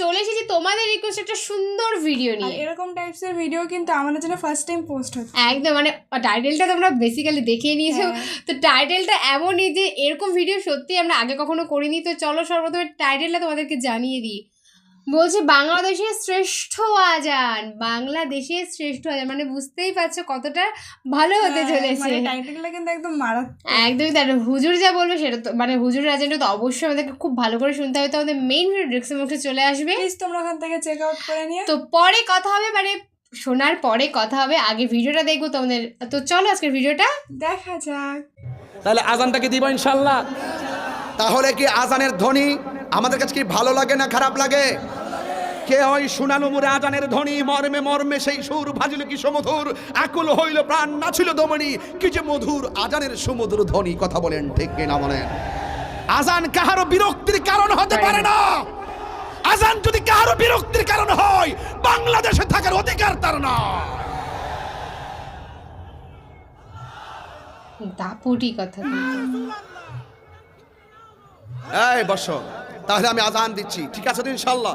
চলে এসেছি তোমাদের রিকোয়েস্ট একটা সুন্দর ভিডিও নিয়ে। এরকম টাইপস এর ভিডিও কিন্তু আমাদের জন্য ফার্স্ট টাইম পোস্ট হচ্ছে। একদম মানে টাইটেলটা তোমরা বেসিক্যালি দেখিয়ে নিয়েছো। হ্যাঁ। তো টাইটেলটা এমনই যে এরকম ভিডিও সত্যি আমরা আগে কখনো করিনি। তো চলো সর্বপ্রথমে টাইটেলটা তোমাদেরকে জানিয়ে দিই। বলছে বাংলাদেশের শ্রেষ্ঠ আজান বাংলাদেশের শ্রেষ্ঠ আজান। মানে বুঝতেই পারছ কতটা ভালো হতে হ্যাঁ, চলেছে। মানে টাইটেলটা কিন্তু একদম মারাত্মক। একদমই তাই। হুজুর যা বলবে সেটা তো মানে হুজুর আজানটা তো অবশ্যই আমাদেরকে খুব ভালো করে শুনতে হবে। তো আমাদের মেইন ভিডিও ডিসক্রিপশনে চলে আসবে। তোমরা ওখান থেকে চেক আউট করে নিয়ে তো পরে কথা হবে মানে শোনার পরে কথা হবে। আগে ভিডিওটা দেখব তোমাদের। তো চলো আজকের ভিডিওটা। দেখা যাক। তাহলে আজানটাকে দিব ইনশাল্লাহ তাহলে কি আজানের ধ্বনি আমাদের কাছে কি ভালো লাগে না খারাপ লাগে? কে ওই শুনানো মুরে আজানের ধ্বনি? মর্মে মর্মে সেই সুর ভাজিল কি সমধুর? আকুল হইল প্রাণ নাছিল দমনি। কি যে মধুর আজানের সুমধুর ধ্বনি কথা বলেন ঠিক কিনা বলেন আজান কাহারও বিরক্তির কারণ হতে পারে না। আজান যদি কাহারও বিরক্তির কারণ হয় বাংলাদেশে থাকার অধিকার তার না। দাপুটি কথা। এই বস। তাহলে আমি আজান দিচ্ছি। ঠিক আছে তো ইনশাল্লাহ।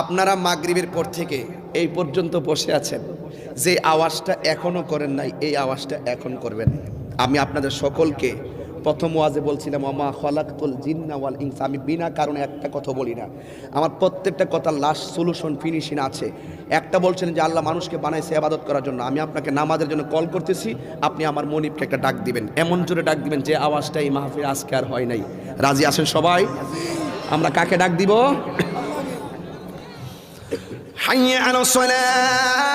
আপনারা মাগরিবের পর থেকে এই পর্যন্ত বসে আছেন। যে আওয়াজটা এখনও করেন নাই, এই আওয়াজটা এখন করবেন। আমি আপনাদের সকলকে প্রথম ওয়াজে বলছিলাম আমা খলাকতুল জিন্না ওয়াল ইনসা। আমি বিনা কারণে একটা কথা বলি না। আমার প্রত্যেকটা কথা লাস্ট সলিউশন ফিনিশিং আছে। একটা বলছেন যে, আল্লাহ মানুষকে বানাইছে আবাদত করার জন্য। আমি আপনাকে নামাজের জন্য কল করতেছি, আপনি আমার মনিবকে একটা ডাক দিবেন। এমন জোরে ডাক দিবেন যে, আওয়াজটা এই মাহফিল আজকে আর হয় নাই। রাজি আছেন সবাই? আমরা কাকে ডাক দিব? حي على الصلاة.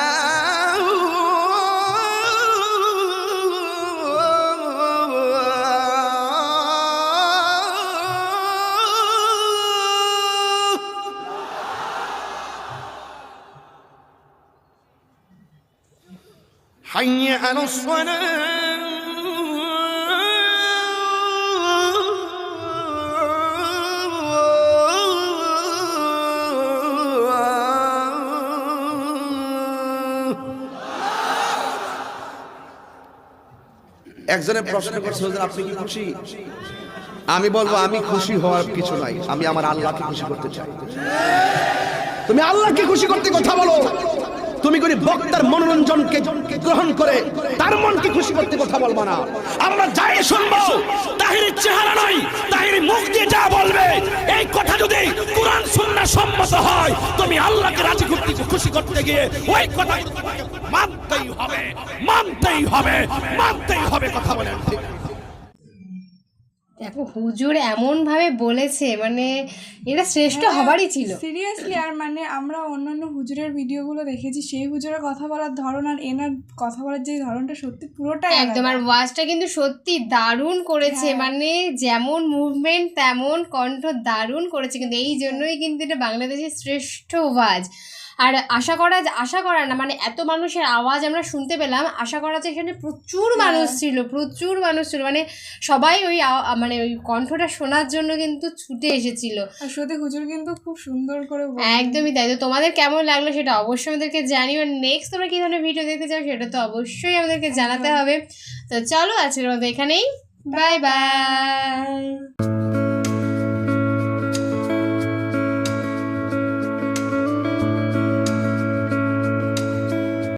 حي على الصلاة. একজনের প্রশ্ন করছে আপনি কি খুশি? আমি বলব আমি খুশি হওয়ার কিছু নাই। আমি আমার আল্লাহকে খুশি করতে চাই। তুমি আল্লাহকে খুশি করতে কথা বলো। তুমি করে বক্তার মনোরঞ্জনকে গ্রহণ করে তার মনকে খুশি করতে কথা বলবা না। আমরা যাই শুনব তাহির চেহারা নয়, তাহির মুখ দিয়ে যা বলবে, এই কথা যদি কোরআন সুন্না সম্মত হয়, তুমি আল্লাহকে রাজি করতে, খুশি করতে গিয়ে ওই কথা মানতেই হবে মানতেই হবে মানতেই হবে কথা বলেন ঠিক। দেখো হুজুর এমন ভাবে বলেছে মানে এটা শ্রেষ্ঠ হ্যাঁ। হবারই ছিল সিরিয়াসলি আর মানে আমরা অন্যান্য হুজুরের ভিডিওগুলো দেখেছি সেই হুজুরের কথা বলার ধরন আর এনার কথা বলার যে ধরনটা সত্যি পুরোটাই একদম আর ওয়াজটা কিন্তু সত্যি দারুণ করেছে হ্যাঁ। মানে যেমন মুভমেন্ট তেমন কণ্ঠ দারুণ করেছে কিন্তু এই জন্যই কিন্তু এটা বাংলাদেশের শ্রেষ্ঠ ওয়াজ আর আশা করা আশা করা না মানে এত মানুষের আওয়াজ আমরা শুনতে পেলাম আশা করা যায় এখানে প্রচুর হ্যাঁ। মানুষ ছিল প্রচুর মানুষ ছিল মানে সবাই ওই মানে ওই কণ্ঠটা শোনার জন্য কিন্তু ছুটে এসেছিল। আর সত্যি হুজুর কিন্তু খুব সুন্দর করে একদমই তাই। তো তোমাদের কেমন লাগল সেটা অবশ্যই আমাদেরকে জানিও। নেক্সট তোমরা কী ধরনের ভিডিও দেখতে চাও সেটা তো অবশ্যই আমাদেরকে জানাতে হবে। তো চলো আজকের মতো এখানেই। Bye bye